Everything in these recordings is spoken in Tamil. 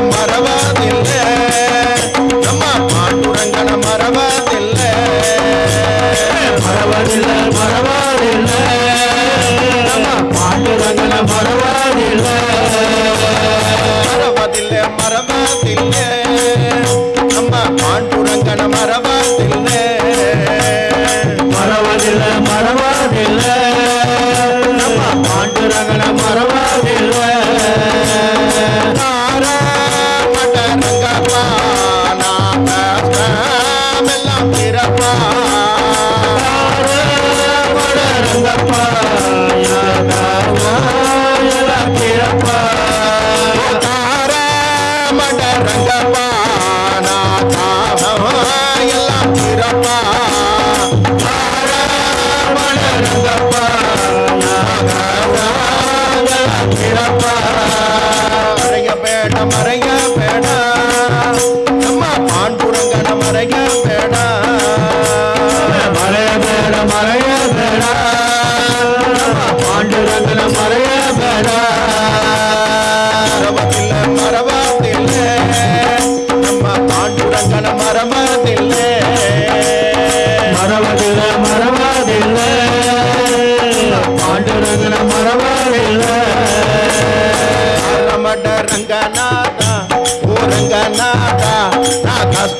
மறவதில்ல மறவதில்ல. நம்ம பாண்டுரங்கன மறவதில்ல. மறவாதில்லை நம்ம மறவாதில்லை மறவதில்ல.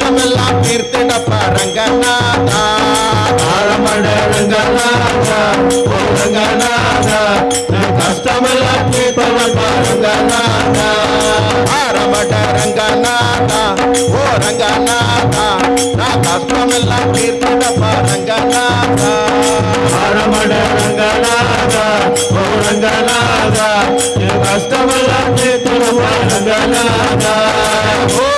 நான் கஷ்டமெல்லாம் தீர்த்திடப்பா ரங்கநாதா. ஆழமட ரங்கநாதா. ரங்கநாதா கஷ்டமெல்லாம் தீர்த்தவன் ரங்கநாதா. ஆரமட ரங்கநாதா. ஓ ரங்கநாதா நான் கஷ்டமெல்லாம் தீர்த்திடப்பா ரங்கநாதா. ஆழமட ரங்கநாதா ஓ ரங்கநாதா. என் கஷ்டமெல்லாம் தீர்த்தவன் ரங்கநாதா. ஓ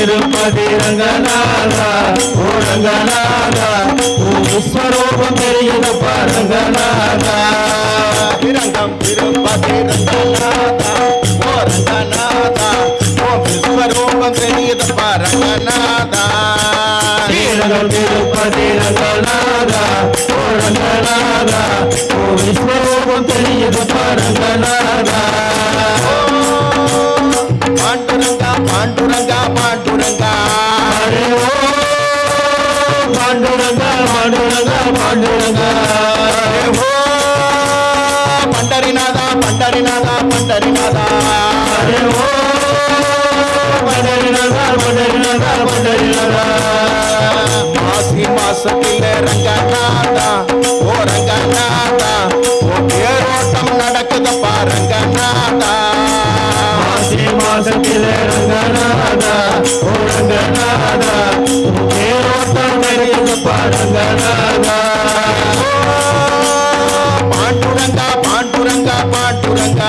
திருப்பதி ரங்கநாதா ஓ ரங்கநாதா விஸ்வரூபம் தெரியுதப்பா ரங்கநாதா ஸ்ரீரங்கம் திருப்பதி ரங்கநாதா ஓ ரங்கநாதா ஓ விஸ்வரூபம் திருப்பதி ரங்கநாதா பாண்டுரங்கா பாண்டுரங்கா பாண்டுரங்கா. பண்டரிநாதா பண்டரிநாதா பண்டரிநாதா. ஓ பண்டரிநாதா பண்டரிநாதா பண்டரிநாதா. மாசி ரங்கநாதா நிறையப்பா ரங்கநாதா பாண்டுரங்கா பாண்டுரங்கா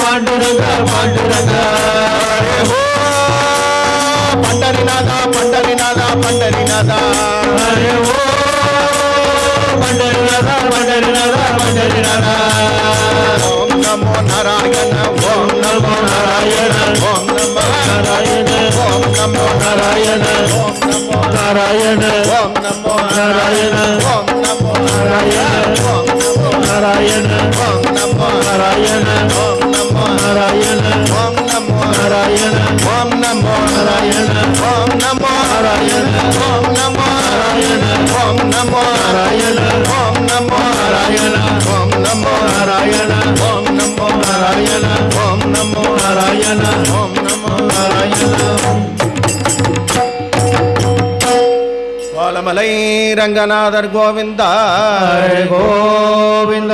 பாண்டுரங்கா பாண்டுரங்கா பண்டரிநாதா பண்டரிநாதா பண்டரிநாதா. ஓ நாராயண ஓம் நமோ நாராயண ஓம் நமோ நாராயண ஓம் நமோ நாராயண ஓம் நமோ நாராயண ஓம் நமோ நாராயண ஓம் நமோ நாராயண ஓம் நமோ நாராயண ஓம் நமோ நாராயண ஓம் நமோ நாராயண ஓம் நமோ நாராயண ஓம் நமோ நாராயண ஓம் நமோ நாராயண ஓம் நமோ நாராயண ஓம் நமோ நாராயண கோலமலை ശ്രീരംഗനാഥർ ഗോവിന്ദ ഗോവിന്ദ